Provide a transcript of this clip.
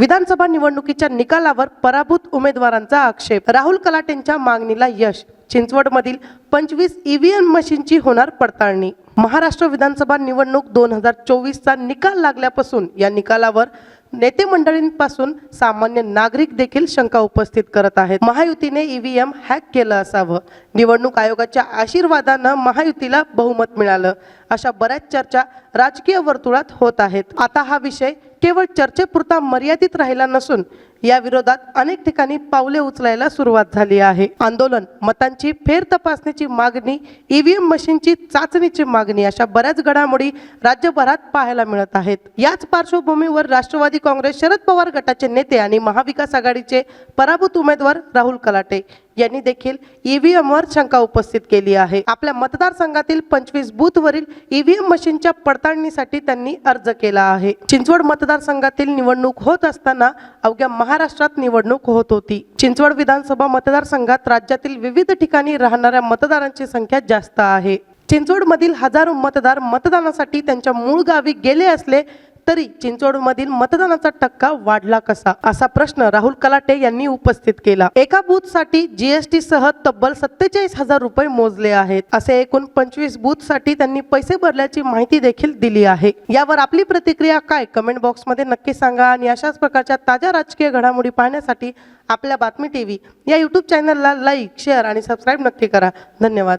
विधानसभा निवडणुकीच्या निकालावर पराभूत उमेदवारांचा आक्षेप. राहुल कलाटेंच्या मागणीला यश. चिंचवडमधील पंचवीस ईव्हीएम मशीनची होणार पडताळणी. महाराष्ट्र विधानसभा निवडणूक दोन हजार चोवीसचा निकाल लागल्यापासून या निकालावर नेते मंडळींपासून सामान्य नागरिक देखील शंका उपस्थित करत आहेत. महायुतीने ईव्हीएम हॅक केलं असावं. निवडणूक आयोगाच्या आशीर्वादानं महायुतीला बहुमत मिळालं. अशा बऱ्याच चर्चा राजकीय वर्तुळात होत आहेत. आता हा विषय केवळ चर्चेपुरता मर्यादित राहिला नसून या विरोधात अनेक ठिकाणी पावले उचलायला सुरुवात झाली आहे. आंदोलन मतांची फेर तपासणीची मागणी ईव्हीएम मशीनची चाचणीची मागणी अशा बऱ्याच घडामोडी राज्यभरात पाहायला मिळत आहेत. याच पार्श्वभूमीवर राष्ट्रवादी काँग्रेस शरद पवार गटाचे नेते आणि महाविकास आघाडीचे पराभूत उमेदवार राहुल कलाटे यांनी देखील ईव्हीएम वर शंका उपस्थित केली आहे. आपल्या मतदारसंघातील पंचवीस बूथवरील ईव्हीएम मशीनच्या पडताळणीसाठी त्यांनी अर्ज केला आहे. चिंचवड मतदारसंघातील निवडणूक होत असताना अवघ्या महाराष्ट्रात निवडणूक होत होती. चिंचवड विधानसभा मतदारसंघात राज्यातील विविध ठिकाणी राहणाऱ्या मतदारांची संख्या जास्त आहे. चिंचवडमधील हजारो मतदार मतदानासाठी त्यांच्या मूळ गावी गेले असले तरी चिंचवडमधील मतदानाचा टक्का वाढला कसा? असा प्रश्न राहुल कलाटे यांनी उपस्थित केला. एका बूथसाठी जीएसटी सह तब्बल सत्तेचाळीस हजार रुपये मोजले आहेत. असे एकूण पंचवीस बूथसाठी त्यांनी पैसे भरल्याची माहिती देखील दिली आहे. यावर आपली प्रतिक्रिया काय? कमेंट बॉक्समध्ये नक्की सांगा आणि अशाच प्रकारच्या ताज्या राजकीय घडामोडी पाहण्यासाठी आपल्या बातमी टीव्ही या युट्यूब चॅनलला लाईक शेअर आणि सबस्क्राईब नक्की करा. धन्यवाद.